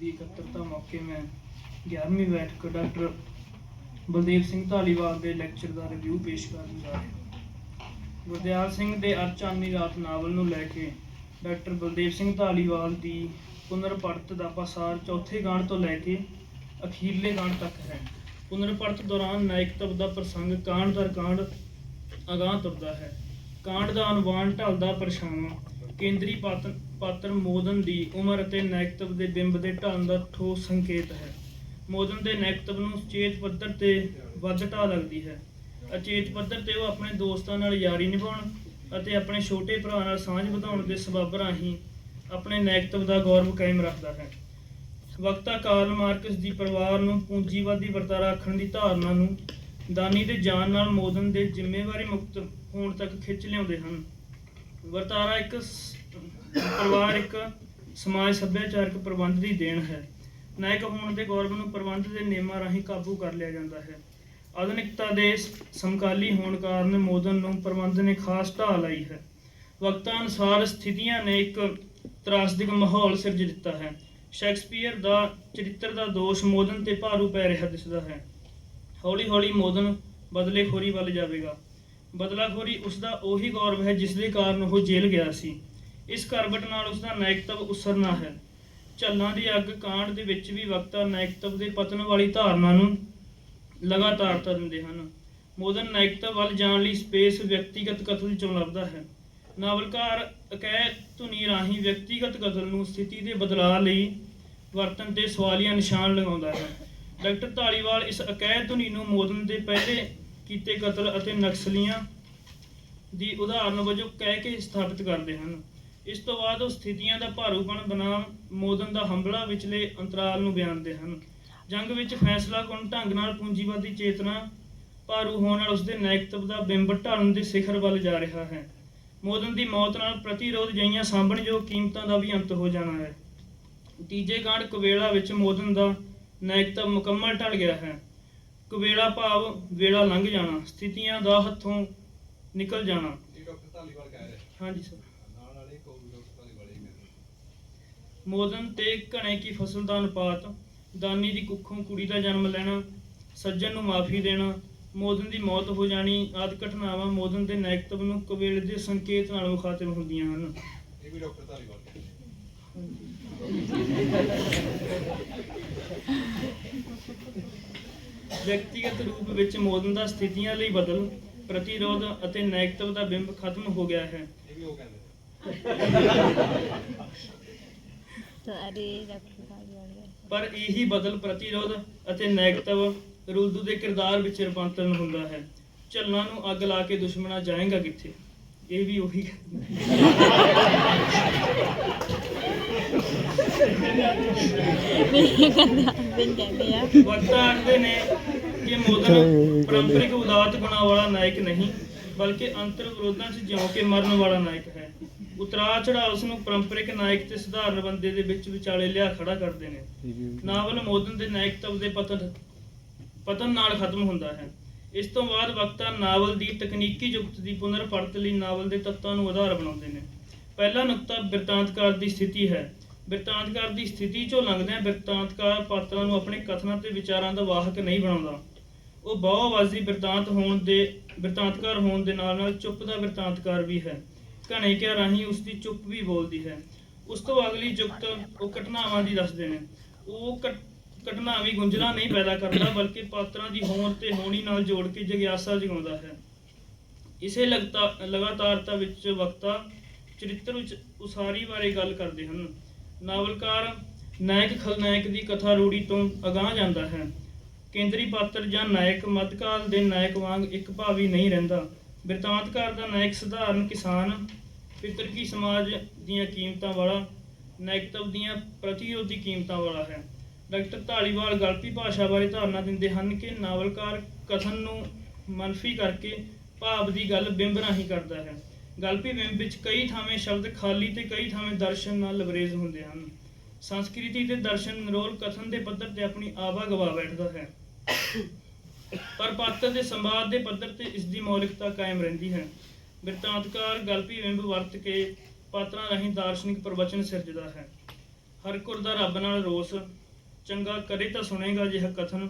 ਦੀ ਇਕੱਤਰਤਾ ਮੌਕੇ ਮੈਂ 11ਵੀਂ ਬੈਠਕ ਡਾਕਟਰ ਬਲਦੇਵ ਸਿੰਘ ਧਾਲੀਵਾਲ ਦੇ ਲੈਕਚਰ ਦਾ ਰਿਵਿਊ ਪੇਸ਼ ਕਰਨ ਜਾ ਰਿਹਾ ਹਾਂ। ਗੁਰਦਿਆਲ ਸਿੰਘ ਦੇ ਅਰਚਾਨੀ ਰਾਤ ਨਾਵਲ ਨੂੰ ਲੈ ਕੇ ਡਾਕਟਰ ਬਲਦੇਵ ਸਿੰਘ ਧਾਲੀਵਾਲ ਦੀ ਪੁਨਰ ਪੜਤ ਦਾ ਪਸਾਰ ਚੌਥੇ ਗਾਣ ਤੋਂ ਲੈ ਕੇ ਅਖੀਰਲੇ ਗਾਣ ਤੱਕ ਹੈ। ਪੁਨਰ ਪੜਤ ਦੌਰਾਨ ਨਾਇਕਤਵ ਦਾ ਪ੍ਰਸੰਗ ਕਾਂਡ ਦਰ ਕਾਂਡ ਅਗਾਂਹ ਤੁਰਦਾ ਹੈ। ਕਾਂਡ ਦਾ ਅਨੁਵਾਨ ਢਲਦਾ ਪਰਛਾਵਾਂ, ਕੇਂਦਰੀ ਪਾਤਰ ਪਾਤਰ ਮੋਦਨ ਦੀ ਉਮਰ ਅਤੇ ਨਾਇਕਤਵ ਦੇ ਬਿੰਬ ਦੇ ਢਾਲ ਦਾ ਠੋਸ ਸੰਕੇਤ ਹੈ। ਮੋਦਨ ਦੇ ਨਾਇਕਤਵ ਨੂੰ ਸੁਚੇਤ ਪੱਧਰ ਤੇ ਵੱਧ ਢਾ ਲੱਗਦੀ ਹੈ। ਅਚੇਤ ਪੱਧਰ ਤੇ ਉਹ ਆਪਣੇ ਦੋਸਤਾਂ ਨਾਲ ਯਾਰੀ ਨਿਭਾਉਣ ਅਤੇ ਆਪਣੇ ਛੋਟੇ ਭਰਾ ਨਾਲ ਸਾਂਝ ਵਧਾਉਣ ਦੇ ਸਬੱਬ ਰਾਹੀਂ ਆਪਣੇ ਨਾਇਕਤਵ ਦਾ ਗੌਰਵ ਕਾਇਮ ਰੱਖਦਾ ਹੈ। ਵਕਤਾ ਕਾਰਲ ਮਾਰਕਸ ਦੀ ਪਰਿਵਾਰ ਨੂੰ ਪੂੰਜੀਵਾਦੀ ਵਰਤਾਰਾ ਰੱਖਣ ਦੀ ਧਾਰਨਾ ਨੂੰ ਦਾਨੀ ਦੇ ਜਾਨ ਨਾਲ ਮੋਦਨ ਦੇ ਜ਼ਿੰਮੇਵਾਰੀ ਮੁਕਤ ਹੋਣ ਤੱਕ ਖਿੱਚ ਲਿਆਉਂਦੇ ਹਨ। ਵਰਤਾਰਾ ਇੱਕ ਸ- ਪਰਿਵਾਰ ਇੱਕ ਸਮਾਜ ਸੱਭਿਆਚਾਰਕ ਪ੍ਰਬੰਧ ਦੀ ਦੇਣ ਹੈ। ਨਾਇਕ ਹੋਣ ਦੇ ਗੌਰਵ ਨੂੰ ਪ੍ਰਬੰਧ ਦੇ ਨਿਯਮਾਂ ਰਾਹੀਂ ਕਾਬੂ ਕਰ ਲਿਆ ਜਾਂਦਾ ਹੈ। ਆਧੁਨਿਕਤਾ ਦੇ ਸਮਕਾਲੀ ਹੋਣ ਕਾਰਨ ਮੋਦਨ ਨੂੰ ਪ੍ਰਬੰਧ ਨੇ ਖਾਸ ਢਾਹ ਲਈ ਹੈ। ਵਕਤਾਂ ਅਨੁਸਾਰ ਸਥਿਤੀਆਂ ਨੇ ਇੱਕ ਤਰਾਸਦਿਕ ਮਾਹੌਲ ਸਿਰਜ ਦਿੱਤਾ ਹੈ। ਸ਼ੈਕਸਪੀਅਰ ਦਾ ਚਰਿੱਤਰ ਦਾ ਦੋਸ਼ ਮੋਦਨ ਤੇ ਭਾਰੂ ਪੈ ਰਿਹਾ ਦਿਸਦਾ ਹੈ। ਹੌਲੀ ਹੌਲੀ ਮੋਦਨ ਬਦਲੇਖੋਰੀ ਵੱਲ ਜਾਵੇਗਾ। ਬਦਲਾਖੋਰੀ ਉਸ ਦਾ ਉਹੀ ਗੌਰਵ ਹੈ ਜਿਸ ਦੇ ਕਾਰਨ ਉਹ ਜੇਲ੍ਹ ਗਿਆ ਸੀ। ਇਸ ਕਰਵਟ ਨਾਲ ਉਸ ਦਾ ਨਾਇਕਤਵ ਉਸਰਨਾ ਹੈ। ਝੱਲਾਂ ਦੀ ਅੱਗ ਕਾਂਡ ਦੇ ਵਿੱਚ ਵੀ ਵਕਤਾ ਨਾਇਕਤਵ ਦੇ ਪਤਨ ਵਾਲੀ ਧਾਰਨਾ ਨੂੰ ਲਗਾਤਾਰ ਦਿੰਦੇ ਹਨ। ਮੋਦਨ ਨਾਇਕਤਵ ਵੱਲ ਜਾਣ ਲਈ ਸਪੇਸ ਵਿਅਕਤੀਗਤ ਕਤਲ ਚੋਂ ਲੱਭਦਾ ਹੈ। ਨਾਵਲਕਾਰ ਅਕੈ ਧੁਨੀ ਰਾਹੀਂ ਵਿਅਕਤੀਗਤ ਕਤਲ ਨੂੰ ਸਥਿਤੀ ਦੇ ਬਦਲਾਅ ਲਈ ਵਰਤਨ ਤੇ ਸਵਾਲੀਆ ਨਿਸ਼ਾਨ ਲਗਾਉਂਦਾ ਹੈ। ਡਾਕਟਰ ਧਾਲੀਵਾਲ ਇਸ ਅਕੈ ਧੁਨੀ ਨੂੰ ਮੋਦਨ ਦੇ ਪਹਿਲੇ ਕੀਤੇ ਕਤਲ ਅਤੇ ਨਕਸਲੀਆਂ ਦੀ ਉਦਾਹਰਨ ਵਜੋਂ ਕਹਿ ਕੇ ਸਥਾਪਿਤ ਕਰਦੇ ਹਨ। ਇਸ ਤੋਂ ਬਾਅਦ ਉਹ ਸਥਿਤੀਆਂ ਦਾ ਭਾਰੂਪਣ ਬਨਾਮ ਮੋਦਨ ਦਾ ਹੰਬਲਾ ਵਿਚਲੇ ਅੰਤਰਾਲ ਨੂੰ ਬਿਆਨਦੇ ਹਨ। ਜੰਗ ਵਿੱਚ ਫੈਸਲਾ ਕੁਨ ਢੰਗ ਨਾਲ ਪੂੰਜੀਵਾਦੀ ਚੇਤਨਾ ਭਾਰੂ ਹੋਣ ਨਾਲ ਉਸਦੇ ਨਾਇਕਤਵ ਦਾ ਬਿੰਬ ਢਲਣ ਦੇ ਸਿਖਰ ਵੱਲ ਜਾ ਰਿਹਾ ਹੈ। ਮੋਦਨ ਦੀ ਮੌਤ ਨਾਲ ਪ੍ਰਤੀਰੋਧ ਜਈਆਂ ਸਾਂਭਣਯੋਗ ਕੀਮਤਾਂ ਦਾ ਵੀ ਅੰਤ ਹੋ ਜਾਣਾ ਹੈ। ਤੀਜੇ ਕਾਂਡ ਕੁਵੇਲਾ ਵਿੱਚ ਮੋਦਨ ਦਾ ਨਾਇਕਤਵ ਮੁਕੰਮਲ ਢਲ ਗਿਆ ਹੈ। ਕੁਵੇਲਾ ਭਾਵ ਵੇਲਾ ਲੰਘ ਜਾਣਾ ਸਥਿਤੀਆਂ ਦਾ ਹੱਥੋਂ ਨਿਕਲ ਜਾਣਾ। ਇਹ ਡਾਕਟਰ ਧਾਲੀਵਾਲ ਕਹਿ ਰਿਹਾ। ਹਾਂਜੀ ਸਰ। ਮੋਦਨ ਤੇ ਘਣੇ ਕੀ ਫਸਲ ਦਾ ਅਨੁਪਾਤ ਦਾਨੀ ਦੀ ਕੁੱਖੋਂ ਕੁੜੀ ਦਾ ਜਨਮ ਲੈਣਾ ਸੱਜਣ ਨੂੰ ਮਾਫੀ ਦੇਣਾ ਮੋਦਨ ਦੀ ਮੌਤ ਹੋ ਜਾਣੀ ਆਦਿ ਘਟਨਾਵਾਂ ਮੋਦਨ ਦੇ ਨਾਇਕਤਵ ਨੂੰ ਕਵੇਲੇ ਦੇ ਸੰਕੇਤ ਨਾਲ ਮੁਖਾਤਿਬ ਹੁੰਦੀਆਂ ਹਨ। ਇਹ ਵੀ ਡਾਕਟਰ ਧਾਲੀਵਾਲ ਕਹਿੰਦੇ ਵਿਅਕਤੀਗਤ ਰੂਪ ਵਿੱਚ ਮੋਦਨ ਦਾ ਸਥਿਤੀਆਂ ਲਈ ਬਦਲ ਪ੍ਰਤੀਰੋਧ ਅਤੇ ਨਾਇਕਤਵ ਦਾ ਬਿੰਬ ਖਤਮ ਹੋ ਗਿਆ ਹੈ। ਇਹ ਵੀ ਉਹ ਕਹਿੰਦੇ ਸਾਰੇ ਪਰ ਇਹੀ ਬਦਲ ਪ੍ਰਤੀਰੋਧ ਅਤੇ ਨੈਗੇਟਿਵ ਰੁਲਦੂ ਦੇ ਕਿਰਦਾਰ ਵਿੱਚ ਰੂਪਾਂਤਰਨ ਹੁੰਦਾ ਹੈ। ਝੱਲਾਂ ਨੂੰ ਅੱਗ ਲਾ ਕੇ ਦੁਸ਼ਮਣਾ ਜਾਏਗਾ ਕਿੱਥੇ? ਇਹ ਵੀ ਉਹੀ ਮੇਰੇ ਕਹਿੰਦਾ ਬਿਨ ਕਹਿੰਦੇ ਆ। ਵਕਤਾ ਆਖਦੇ ਨੇ ਕਿ ਮੋਦਨ ਪਰੰਪਰਿਕ ਉਦਾਤ ਗੁਣਾ ਵਾਲਾ ਨਾਇਕ ਨਹੀਂ ਬਲਕਿ ਅੰਤਰ ਵਿਰੋਧਾਂ 'ਚ ਜਿਉਂ ਕੇ ਮਰਨ ਵਾਲਾ ਨਾਇਕ ਹੈ। ਉਤਰਾ ਚੜਾ ਉਸ ਨੂੰ ਪਰੰਪਰਿਕ ਨਾਇਕ ਤੇ ਸਧਾਰਨ ਬੰਦੇ ਦੇ ਵਿੱਚ ਵਿਚਾਲੇ ਲਿਆ ਖੜਾ ਕਰਦੇ ਨੇ। ਨਾਵਲ ਮੋਦਨ ਦੇ ਨਾਇਕਤਵ ਦੇ ਪਤਨ ਪਤਨ ਨਾਲ ਖਤਮ ਹੁੰਦਾ ਹੈ। ਇਸ ਤੋਂ ਬਾਅਦ ਵਕਤਾ ਨਾਵਲ ਦੀ ਤਕਨੀਕੀ ਯੁਕਤ ਦੀ ਪੁਨਰ ਪੜਤ ਲਈ ਨਾਵਲ ਦੇ ਤੱਤਾਂ ਨੂੰ ਆਧਾਰ ਬਣਾਉਂਦੇ ਨੇ। ਪਹਿਲਾ ਨੁਕਤਾ ਬਿਰਤਾਂਤਕਾਰ ਦੀ ਸਥਿਤੀ ਹੈ। ਬਿਰਤਾਂਤਕਾਰ ਦੀ ਸਥਿਤੀ ਚੋਂ ਲੰਘਦਿਆਂ ਬਿਰਤਾਂਤਕਾਰ ਪਾਤਰਾਂ ਨੂੰ ਆਪਣੇ ਕਥਨਾਂ ਤੇ ਵਿਚਾਰਾਂ ਦਾ ਵਾਹਕ ਨਹੀਂ ਬਣਾਉਂਦਾ। ਉਹ ਬਹੁਆਵਾਜ਼ੀ ਬਿਰਤਾਂਤ ਹੋਣ ਦੇ ਬਿਰਤਾਂਤਕਾਰ ਹੋਣ ਦੇ ਨਾਲ ਨਾਲ ਚੁੱਪ ਦਾ ਬਿਰਤਾਂਤਕਾਰ ਵੀ ਹੈ। ਘਣੇ ਕਿਆ ਰਾਹੀਂ ਉਸ ਦੀ ਚੁੱਪ ਵੀ ਬੋਲਦੀ ਹੈ। ਉਸ ਤੋਂ ਅਗਲੀ ਜੁਗਤ ਉਹ ਘਟਨਾਵਾਂ ਦੀ ਦੱਸਦੇ ਨੇ। ਉਹ ਘਟਨਾਵੀ ਗੁੰਝਲਾਂ ਨਹੀਂ ਪੈਦਾ ਕਰਦਾ, ਬਲਕਿ ਪਾਤਰਾਂ ਦੀ ਹੋਂਦ ਤੇ ਹੋਣੀ ਨਾਲ ਜੋੜ ਕੇ ਜਗਿਆਸਾ ਜਗਾਉਂਦਾ ਹੈ। ਇਸੇ ਲਗਾਤਾਰਤਾ ਵਿੱਚ ਵਕਤਾ ਚਰਿੱਤਰ ਵਿੱਚ ਉਸਾਰੀ ਬਾਰੇ ਗੱਲ ਕਰਦੇ ਹਨ। ਨਾਵਲਕਾਰ ਨਾਇਕ ਖਲਨਾਇਕ ਦੀ ਕਥਾ ਰੂੜੀ ਤੋਂ ਅਗਾਹ ਜਾਂਦਾ ਹੈ। ਕੇਂਦਰੀ ਪਾਤਰ ਜਾਂ ਨਾਇਕ ਮੱਧਕਾਲ ਦੇ ਨਾਇਕ ਵਾਂਗ ਇੱਕ ਭਾਵੀ ਨਹੀਂ ਰਹਿੰਦਾ। ਬਿਰਤਾਂਤਕਾਰ ਦਾ ਨਾਇਕ ਸਧਾਰਨ ਕਿਸਾਨ ਪਿਤਰਕੀ ਸਮਾਜ ਦੀਆਂ ਕੀਮਤਾਂ ਵਾਲਾ ਨਾਇਕਤਵ ਦੀਆਂ ਪ੍ਰਤੀਰੋਧੀ ਕੀਮਤਾਂ ਵਾਲਾ ਹੈ। ਡਾਕਟਰ ਢਾਲੀਵਾਲ ਗਲਪੀ ਭਾਸ਼ਾ ਬਾਰੇ ਧਾਰਨਾ ਦਿੰਦੇ ਹਨ ਕਿ ਨਾਵਲਕਾਰ ਕਥਨ ਨੂੰ ਮਨਫੀ ਕਰਕੇ ਭਾਵ ਦੀ ਗੱਲ ਬਿੰਬ ਰਾਹੀਂ ਕਰਦਾ ਹੈ। ਗਲਪੀ ਬਿੰਬ ਵਿੱਚ ਕਈ ਥਾਵੇਂ ਸ਼ਬਦ ਖਾਲੀ ਤੇ ਕਈ ਥਾਵੇਂ ਦਰਸ਼ਨ ਨਾਲ ਲਬਰੇਜ਼ ਹੁੰਦੇ ਹਨ। ਸੰਸਕ੍ਰਿਤੀ ਤੇ ਦਰਸ਼ਨ ਨਿਰੋਲ ਕਥਨ ਦੇ ਪੱਧਰ ਤੇ ਆਪਣੀ ਆਵਾ ਗਵਾ ਬੈਠਦਾ ਹੈ। ਪਰ ਪਾਤਰ ਦੇ ਸੰਵਾਦ ਦੇ ਪੱਧਰ ਤੇ ਇਸ ਦੀ ਮੌਲਿਕਤਾ ਕਾਇਮ ਰਹਿੰਦੀ ਹੈ। ਬਿਰਤਾਂਤਕਾਰ ਗਲਪੀ ਬਿੰਬ ਵਰਤ ਕੇ ਪਾਤਰਾਂ ਰਾਹੀਂ ਦਾਰਸ਼ਨਿਕ ਪ੍ਰਵਚਨ ਸਿਰਜਦਾ ਹੈ। ਹਰ ਕੁਰ ਦਾ ਰੱਬ ਨਾਲ ਰੋਸ ਚੰਗਾ ਕਰੇ ਤਾਂ ਸੁਣੇਗਾ ਜਿਹ ਕਥਨ।